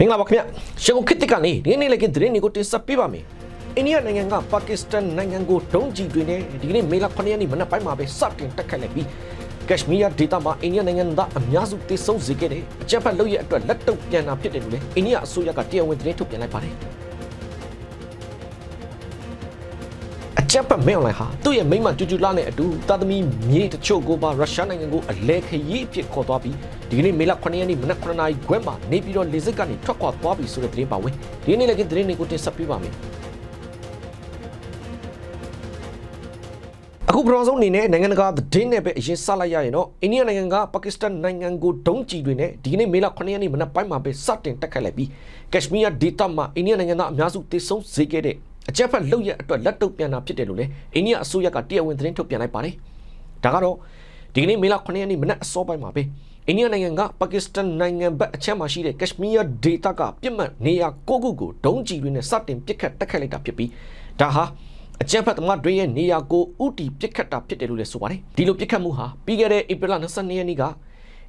မင်္ဂလာပါခင်ဗျရှကုခေတ်တစ်ကနေဒီနေ့လည်းကသတင်းတွေကိုတင်ဆက်ပေးပါမယ်အိန္ဒိယနိုင်ငံကပါကစ္စတန်နိုင်ငံကိုဒုံးကျည်တွေနဲ့ဒီနေ့မေလ9ရက်နေ့မနက်ပိုင်းမှာပဲစတင်တက်ခတ်လိုက်ပြီးကက်ရှမီးယားဒေသမှာအိန္ဒိယနိုင်ငံသားအများစုတိစုံစေခဲ့တဲ့အကြမ်းဖက်လုပ်ရအတွက်လက်တုပ်ပြန်တာဖြစ်တယ်လို့လည်းအိန္ဒိယအစိုးရကတရားဝင်သတင်းထုတ်ပြန်လိုက်ပါတယ် အကြက်ပတ်မဲအွန်လိုင်းဟာသူ့ရဲ့မိန်းမကျူကျူလာနဲ့အတူတာသမီမြေတချို့ကိုပါရုရှားနိုင်ငံကိုအလဲခရီးအဖြစ်ခေါ်သွားပြီးဒီကနေ့မေလ9ရက်နေ့မနက်9နာရီခွဲမှာနေပြည်တော်လေဆိပ်ကနေထွက်ခွာသွားပြီဆိုတဲ့သတင်းပါဝင်ဒီနေ့လည်းကသတင်းတွေကိုတင်ဆက်ပေးပါမယ်အခုပထမဆုံးအနေနဲ့နိုင်ငံတကာသတင်းနဲ့ပဲအရင်စလိုက်ရရင်တော့အိန္ဒိယနိုင်ငံကပါကစ္စတန်နိုင်ငံကိုဒုံးကျည်တွေနဲ့ဒီကနေ့မေလ9ရက်နေ့မနက်ပိုင်းမှာပဲစတင်တက်ခတ်လိုက်ပြီးကက်ရှမီးယားဒေသမှာအိန္ဒိယနိုင်ငံသားအများစုတိစုံစေခဲ့တဲ့ အကြက်ဖက်လုပ်ရအတွက်လက်တုပ်ပြန်တာဖြစ်တယ်လို့လည်းအိန္ဒိယအစိုးရကတရားဝင်သတင်းထုတ်ပြန်လိုက်ပါတယ်။ဒါကတော့ဒီကနေ့မေလ9ရက်နေ့မနက်အစောပိုင်းမှာပဲအိန္ဒိယနိုင်ငံကပါကစ္စတန်နိုင်ငံဘက်အချက်မှာရှိတဲ့ကက်ရှမီးယားဒေသကပြစ်မှတ်နေရာ၉ခုကိုဒုံးကျည်တွေနဲ့စတင်ပစ်ခတ်တက်ခတ်လိုက်တာဖြစ်ပြီးဒါဟာအကြမ်းဖက်သမားတွေရဲ့နေရာကိုဥတီပစ်ခတ်တာဖြစ်တယ်လို့လည်းဆိုပါတယ်။ဒီလိုပစ်ခတ်မှုဟာပြီးခဲ့တဲ့ဧပြီလ22ရက်နေ့က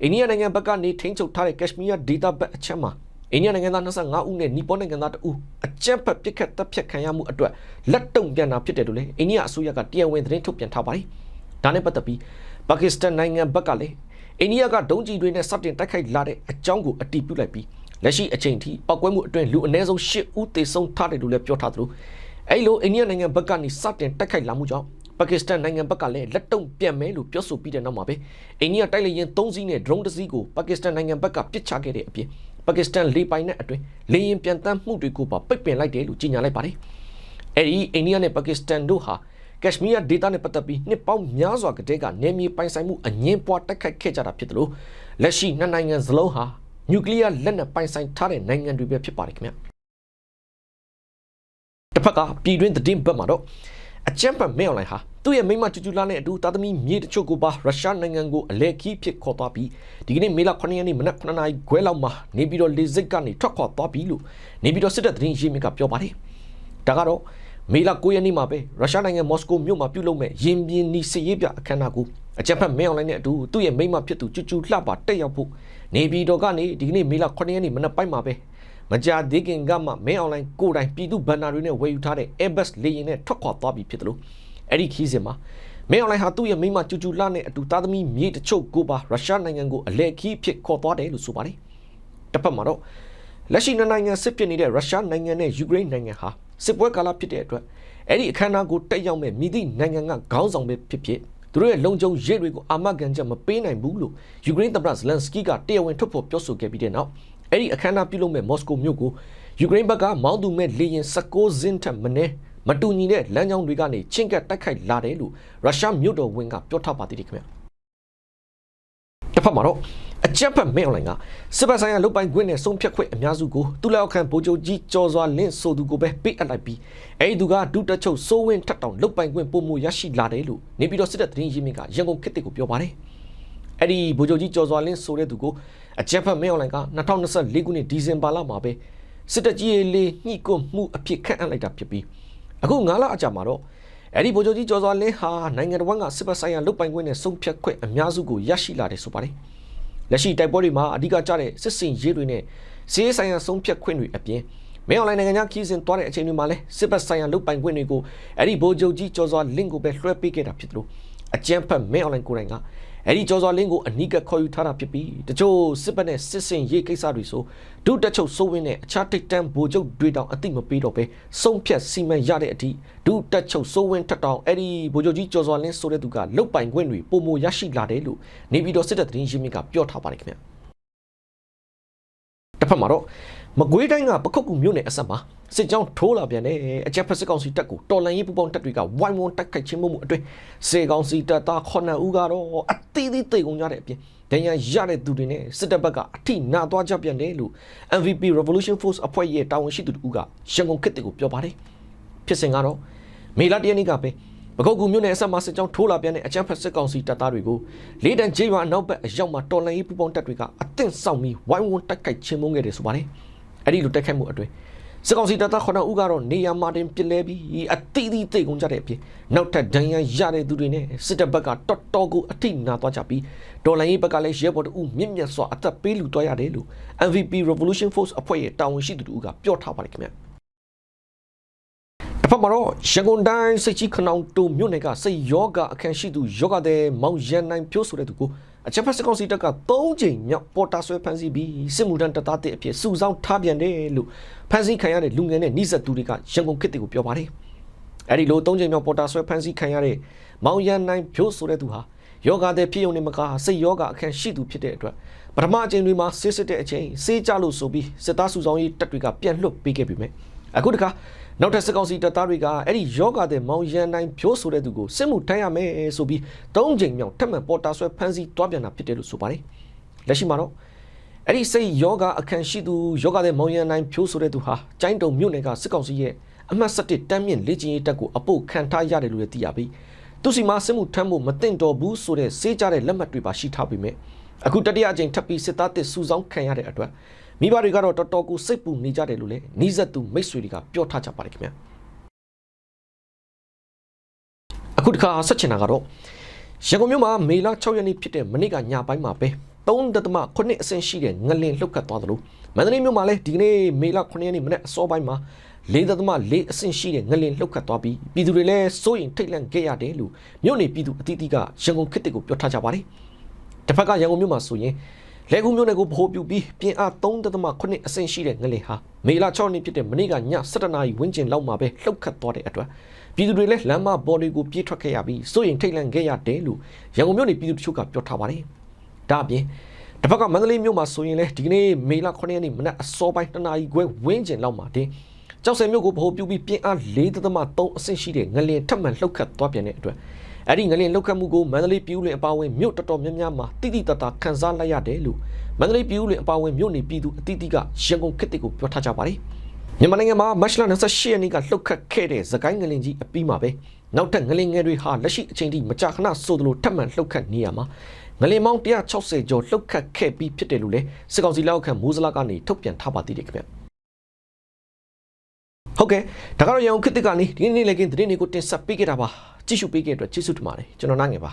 အိန္ဒိယနိုင်ငံဘက်ကနေထိန်းချုပ်ထားတဲ့ကက်ရှမီးယားဒေသဘက်အချက်မှာ အိန္ဒိယနိုင်ငံသား25ဦးနဲ့နီပေါနိုင်ငံသား2ဦးအကြမ်းဖက်ပစ်ခတ်တပ်ဖြတ်ခံရမှုအတွက်လက်တုံပြန်တာဖြစ်တယ်လို့လည်းအိန္ဒိယအစိုးရကတရားဝင်သတင်းထုတ်ပြန်ထားပါတယ်။ဒါနဲ့ပတ်သက်ပြီးပါကစ္စတန်နိုင်ငံဘက်ကလည်းအိန္ဒိယကဒုံးကျည်တွေနဲ့စတင်တိုက်ခိုက်လာတဲ့အကြောင်းကိုအတည်ပြုလိုက်ပြီးလက်ရှိအချိန်ထိပောက်ကွဲမှုအတွင်းလူအနည်းဆုံး10ဦးသေဆုံးထားတယ်လို့လည်းပြောထားသလိုအဲ့လိုအိန္ဒိယနိုင်ငံဘက်ကနေစတင်တိုက်ခိုက်လာမှုကြောင့်ပါကစ္စတန်နိုင်ငံဘက်ကလည်းလက်တုံပြန်မယ်လို့ပြောဆိုပြီးတဲ့နောက်မှာပဲအိန္ဒိယတိုက်လေယာဉ်၃စီးနဲ့ drone တစ်စီးကိုပါကစ္စတန်နိုင်ငံဘက်ကပစ်ချခဲ့တဲ့အပြင် ပါကစ္စတန်လေပိုင်နဲ့အတွင်းလေယာဉ်ပြန်တမ်းမှုတွေကိုပါပိတ်ပင်လိုက်တယ်လို့ကြေညာလိုက်ပါတယ်။အဲဒီအိန္ဒိယနဲ့ပါကစ္စတန်တို့ဟာကက်ရှမီးယားဒေသနဲ့ပတ်သက်ပြီးနှစ်ပေါင်းများစွာကတည်းကနေမြေပိုင်ဆိုင်မှုအငင်းပွားတိုက်ခိုက်ခဲ့ကြတာဖြစ်တယ်လို့လက်ရှိနှစ်နိုင်ငံစလုံးဟာနျူကလ িয়ার လက်နက်ပိုင်ဆိုင်ထားတဲ့နိုင်ငံတွေပဲဖြစ်ပါတယ်ခင်ဗျ။တစ်ဖက်ကပြည်တွင်းသတင်းဘက်မှာတော့ အကြမ်းဖက်မဲအွန်လိုင်းဟာသူ့ရဲ့မိန်းမကျူကျူလာနဲ့အတူတာသမီမြေတချို့ကိုပါရုရှားနိုင်ငံကိုအလဲခီးဖြစ်ခေါ်သွားပြီးဒီကနေ့မေလ9ရက်နေ့မနက်9နာရီခွဲလောက်မှာနေပြည်တော်လေဆိပ်ကနေထွက်ခွာသွားပြီလို့နေပြည်တော်စစ်တပ်သတင်းရင်းမြစ်ကပြောပါတယ်။ဒါကတော့မေလ9ရက်နေ့မှာပဲရုရှားနိုင်ငံမော်စကိုမြို့မှာပြုလုပ်မဲ့ရင်ပြင်းနီစစ်ရေးပြအခမ်းအနားကို အကြမ်းဖက်မဲအွန်လိုင်းနဲ့အတူသူ့ရဲ့မိန်းမဖြစ်သူကျူကျူလှပါတက်ရောက်ဖို့နေပြည်တော်ကနေဒီကနေ့မေလ9ရက်နေ့မနက်ပိုင်းမှာပဲမကြာသေးခင်ကမှမဲအွန်လိုင်းကိုယ်တိုင်ပြည်သူဘန်နာတွေနဲ့ဝယ်ယူထားတဲ့ Airbus လေယာဉ်နဲ့ထွက်ခွာသွားပြီဖြစ်တယ်လို့အဲ့ဒီခီးစဉ်မှာမဲအွန်လိုင်းဟာသူ့ရဲ့မိန်းမကျူကျူလှနဲ့အတူသားသမီးမြေတချို့ကိုပါရုရှားနိုင်ငံကိုအလဲခီးဖြစ်ခေါ်သွားတယ်လို့ဆိုပါတယ်တစ်ဖက်မှာတော့လက်ရှိနှစ်နိုင်ငံစစ်ဖြစ်နေတဲ့ရုရှားနိုင်ငံနဲ့ယူကရိန်းနိုင်ငံဟာစစ်ပွဲကာလဖြစ်တဲ့အတွက်အဲ့ဒီအခမ်းအနားကိုတက်ရောက်မဲ့မြည်သည့်နိုင်ငံကခေါင်းဆောင်ပဲဖြစ်ဖြစ် သူတို့ရဲ့လုံခြုံရေးတွေကိုအာမခံချက်မပေးနိုင်ဘူးလို့ယူကရိန်းသမ္မတဇလန်စကီကတရားဝင်ထုတ်ဖော်ပြောဆိုခဲ့ပြီးတဲ့နောက်အဲ့ဒီအခမ်းအနားပြုလုပ်မဲ့မော်စကိုမြို့ကိုယူကရိန်းဘက်ကမောင်းသူမဲ့လေယာဉ်16စင်းထက်မနည်းမတူညီတဲ့လမ်းကြောင်းတွေကနေချင်းကပ်တိုက်ခိုက်လာတယ်လို့ရုရှားမြို့တော်ဝန်ကပြောထားပါသေးတယ်ခင်ဗျတစ်ဖက်မှာတော့ အကြက်ဖက်မဲအွန်လိုင်းကစစ်ပတ်ဆိုင်ရာလုတ်ပိုင်ခွင့်နဲ့ဆုံးဖြတ်ခွင့်အများစုကိုသူ့လက်အောက်ခံဗိုလ်ချုပ်ကြီးကျော်စွာလင့်ဆိုသူကိုပဲပေးအပ်လိုက်ပြီးအဲဒီသူကဒုတက်ချုပ်စိုးဝင်းထက်တောင်လုတ်ပိုင်ခွင့်ပုံမူရရှိလာတယ်လို့နေပြည်တော်စစ်တပ်သတင်းရင်းမြစ်ကရန်ကုန်ခေတ်တစ်ကိုပြောပါတယ်အဲ့ဒီဗိုလ်ချုပ်ကြီးကျော်စွာလင်းဆိုတဲ့သူကိုအကြက်ဖက်မဲအွန်လိုင်းက2024ခုနှစ်ဒီဇင်ဘာလမှာပဲစစ်တပ်ကြီးလေးညှိကွမှုအဖြစ်ခန့်အပ်လိုက်တာဖြစ်ပြီးအခု9လအကြာမှာတော့အဲ့ဒီဗိုလ်ချုပ်ကြီးကျော်စွာလင်းဟာနိုင်ငံတော်ကစစ်ပတ်ဆိုင်ရာလုတ်ပိုင်ခွင့်နဲ့ဆုံးဖြတ်ခွင့်အများစုကိုရရှိလာတယ်ဆိုပါတယ် လက်ရှိတိုက်ပွဲတွေမှာအဓိကကျတဲ့စစ်စင်ရေးတွေနဲ့စီးရေးဆိုင်ရာဆုံးဖြတ်ခွင့်တွေအပြင်မဲအွန်လိုင်းနိုင်ငံခြားခီးစဉ်သွားတဲ့အချိန်တွေမှာလည်းစစ်ပတ်ဆိုင်ရာလုတ်ပိုင်ခွင့်တွေကိုအဲ့ဒီဗိုလ်ချုပ်ကြီးကျော်စွာလင်းကိုပဲလွှဲပေးခဲ့တာဖြစ်တယ်လို့အကြမ်းဖက်မဲအွန်လိုင်းကိုယ်တိုင်က အဲ့ဒီကျော်စော်လင်းကိုအနီးကပ်ခေါ်ယူထားတာဖြစ်ပြီးတချို့စစ်ဘက်နဲ့စစ်စင်ရေးကိစ္စတွေဆိုဒုတက်ချုပ်စိုးဝင်းနဲ့အခြားတိတ်တန်းဗိုလ်ချုပ်တွေတောင်အတိမပေးတော့ပဲဆုံးဖြတ်စီမံရတဲ့အထိဒုတက်ချုပ်စိုးဝင်းထက်တောင်အဲ့ဒီဗိုလ်ချုပ်ကြီးကျော်စော်လင်းဆိုတဲ့သူကလုတ်ပိုင်ခွင့်တွေပုံမရရှိလာတယ်လို့နေပြည်တော်စစ်တပ်သတင်းရင်းမြစ်ကပြောထားပါတယ်ခင်ဗျတစ်ဖက်မှာတော့ မကွေးတိုင်းကပခုတ်ကူမြို့နယ်အဆက်မှာစစ်ကြောင်းထိုးလာပြန်တဲ့အကြက်ဖက်စစ်ကောင်စီတပ်ကိုတော်လန်ရေးပူပေါင်းတပ်တွေကဝိုင်းဝန်းတိုက်ခိုက်ချင်းမှုမှုအတွင်းစေကောင်စီတပ်သား9ဦးကတော့အသေးသေးတိတ်ကုန်ကြတဲ့အပြင်ဒဏ်ရာရတဲ့သူတွေနဲ့စစ်တပ်ဘက်ကအထိနာသွားကြပြန်တယ်လို့ MVP Revolution Force အဖွဲ့ရဲ့တာဝန်ရှိသူတို့ကရန်ကုန်ခေတ်တွေကိုပြောပါတယ်ဖြစ်စဉ်ကတော့မေလတရနေ့ကပဲပကုတ်ကူမြို့နယ်အဆက်မှာစစ်ကြောင်းထိုးလာပြန်တဲ့အကြမ်းဖက်စစ်ကောင်စီတပ်သားတွေကိုလေးတန်းကျေးရွာနောက်ဘက်အရောက်မှာတော်လန်ရေးပူပေါင်းတပ်တွေကအသင့်ဆောင်ပြီးဝိုင်းဝန်းတိုက်ခိုက်ချင်းမုန်းခဲ့တယ်ဆိုပါတယ် အဲ့ဒီလိုတိုက်ခိုက်မှုအတွင်းစစစ်ကောင်စီတပ်သား9ဦးကတော့နေရာမှာတင်ပြစ်လဲပြီးအတိအသီးသိကုန်ကြတဲ့အဖြစ်နောက်ထပ်ဒဏ်ရာရတဲ့သူတွေနဲ့စစ်တပ်ဘက်ကတော်တော်ကိုအထိနာသွားကြပြီးဒေါ်လာရေးဘက်ကလည်းရဲဘော်တို့မြင့်မြတ်စွာအသက်ပေးလူသွားရတယ်လို့ MVP Revolution Force အဖွဲ့ရဲ့တာဝန်ရှိသူတို့ကပြောထားပါတယ်ခင်ဗျာအ ဖက်မှာတော့ရန်ကုန်တိုင်းစိတ်ကြီးခနောင်တူမြို့နယ်ကစိတ်ယောဂအခန့်ရှိသူယောဂတဲ့မောင်ရန်နိုင်ဖြိုးဆိုတဲ့သူကိုအချက်ဖက်စကောင်စီတပ်က3ချိန်မြောက်ပေါ်တာဆွဲဖမ်းဆီးပြီးစစ်မှုထမ်းတပ်သားတဲ့အဖြစ်စုဆောင်းထားပြန်တယ်လို့ဖမ်းဆီးခံရတဲ့လူငယ်နဲ့နှိစက်သူတွေကရန်ကုန်ခေတ်တွေကိုပြောပါတယ်။အဲဒီလို3ချိန်မြောက်ပေါ်တာဆွဲဖမ်းဆီးခံရတဲ့မောင်ရန်နိုင်ဖြိုးဆိုတဲ့သူဟာယောဂတဲ့ဖြစ်ုံနဲ့မကားစိတ်ယောဂအခန့်ရှိသူဖြစ်တဲ့အတွက်ပထမအချိန်တွေမှာစစ်စစ်တဲ့အချိန်စေးကြလို့ဆိုပြီးစစ်သားစုဆောင်းရေးတပ်တွေကပြန်လွတ်ပေးခဲ့ပြီမယ်။အခုတခါ နောက်ထပ်စစ်ကောင်စီတပ်သားတွေကအဲ့ဒီယောဂတဲ့မောင်ရန်နိုင်ဖြိုးဆိုတဲ့သူကိုစစ်မှုထမ်းရမယ်ဆိုပြီး၃ချိန်မြောက်ထပ်မံပေါ်တာဆွဲဖမ်းဆီးတွားပြန်တာဖြစ်တယ်လို့ဆိုပါတယ်လက်ရှိမှာတော့အဲ့ဒီစိတ်ယောဂအခန့်ရှိသူယောဂတဲ့မောင်ရန်နိုင်ဖြိုးဆိုတဲ့သူဟာကျိုင်းတုံမြို့နယ်ကစစ်ကောင်စီရဲ့အမှတ်7တမ်းမြင့်လေ့ကျင့်ရေးတပ်ကိုအပုတ်ခံထားရတယ်လို့လည်းသိရပြီးသူစီမှာစစ်မှုထမ်းဖို့မသင့်တော်ဘူးဆိုတဲ့စေးကြတဲ့လက်မှတ်တွေပါရှိထားပြီးမြဲအခုတတိယအကြိမ်ထပ်ပြီးစစ်သားတစ်စုဆောင်းခံရတဲ့အတွက် မိဘတွေကတော့တော်တော်ကိုစိတ်ပူနေကြတယ်လို့လည်းနှီးဆက်သူမိတ်ဆွေတွေကပြောထားကြပါတယ်ခင်ဗျာအခုတစ်ခါဆက်ချင်တာကတော့ရန်ကုန်မြို့မှာမေလ6ရက်နေ့ဖြစ်တဲ့မနေ့ကညပိုင်းမှာပဲ3.8အဆင့်ရှိတဲ့ငလင်လှုပ်ခတ်သွားသလိုမန္တလေးမြို့မှာလည်းဒီကနေ့မေလ9ရက်နေ့မနေ့အစောပိုင်းမှာ4.4အဆင့်ရှိတဲ့ငလင်လှုပ်ခတ်သွားပြီးပြည်သူတွေလည်းစိုးရင်ထိတ်လန့်ခဲ့ရတယ်လို့မြို့နေပြည်သူအသီးသီးကရန်ကုန်ခေတ်တစ်ကိုပြောထားကြပါတယ်တစ်ဖက်ကရန်ကုန်မြို့မှာဆိုရင် လဲကူမြို့နယ်ကိုဗဟိုပြုပြီးပြင်အား3.8အဆင့်ရှိတဲ့ငလင်ဟာမေလ6နှစ်ဖြစ်တဲ့မနေ့ကည7:00နာရီဝန်းကျင်လောက်မှာပဲလှုပ်ခတ်သွားတဲ့အတွက်ပြည်သူတွေလည်းလမ်းမပေါ်တွေကိုပြေးထွက်ခဲ့ရပြီးစိုးရင်ထိတ်လန့်ခဲ့ရတယ်လို့ရန်ကုန်မြို့နယ်ပြည်သူတချို့ကပြောထားပါတယ်။ဒါအပြင်တစ်ဖက်ကမန္တလေးမြို့မှာဆိုရင်လည်းဒီကနေ့မေလ9ရက်နေ့မနက်အစောပိုင်း2နာရီခွဲဝန်းကျင်လောက်မှာတင်ကျောက်ဆယ်မြို့ကိုဗဟိုပြုပြီးပြင်အား4.3အဆင့်ရှိတဲ့ငလင်ထပ်မံလှုပ်ခတ်သွားပြန်တဲ့အတွက် အဲ့ဒီငလင်လောက်ခတ်မှုကိုမန္တလေးပြည်ဦးလွင်အပါအဝင်မြို့တော်တော်များများမှာတိတိတတ်တာခန်းစားလိုက်ရတယ်လို့မန္တလေးပြည်ဦးလွင်အပါအဝင်မြို့နေပြည်သူအသီးသီးကရန်ကုန်ခေတ်တွေကိုပြောထားကြပါတယ်မြန်မာနိုင်ငံမှာမတ်လ28ရက်နေ့ကလှုပ်ခတ်ခဲ့တဲ့သကိုင်းငလင်ကြီးအပြီးမှာပဲနောက်ထပ်ငလင်ငယ်တွေဟာလက်ရှိအချိန်ထိမကြာခဏဆိုသလိုထပ်မံလှုပ်ခတ်နေရမှာငလင်မောင်း160ကျော်လှုပ်ခတ်ခဲ့ပြီးဖြစ်တယ်လို့လည်းစစ်ကောင်စီလက်အောက်ခံမိုးစလာကနေထုတ်ပြန်ထားပါသေးတယ်ခင်ဗျဟုတ်ကဲ့ဒါကတော့ရန်ကုန်ခေတ်တစ်ကနေဒီနေ့လည်းကင်းသတင်းတွေကိုတင်ဆက်ပေးခဲ့တာပါ ကြည့်ရှုပေးခဲ့တဲ့အတွက်ကျေးဇူးတင်ပါတယ်ကျွန်တော်နိုင်ငယ်ပါ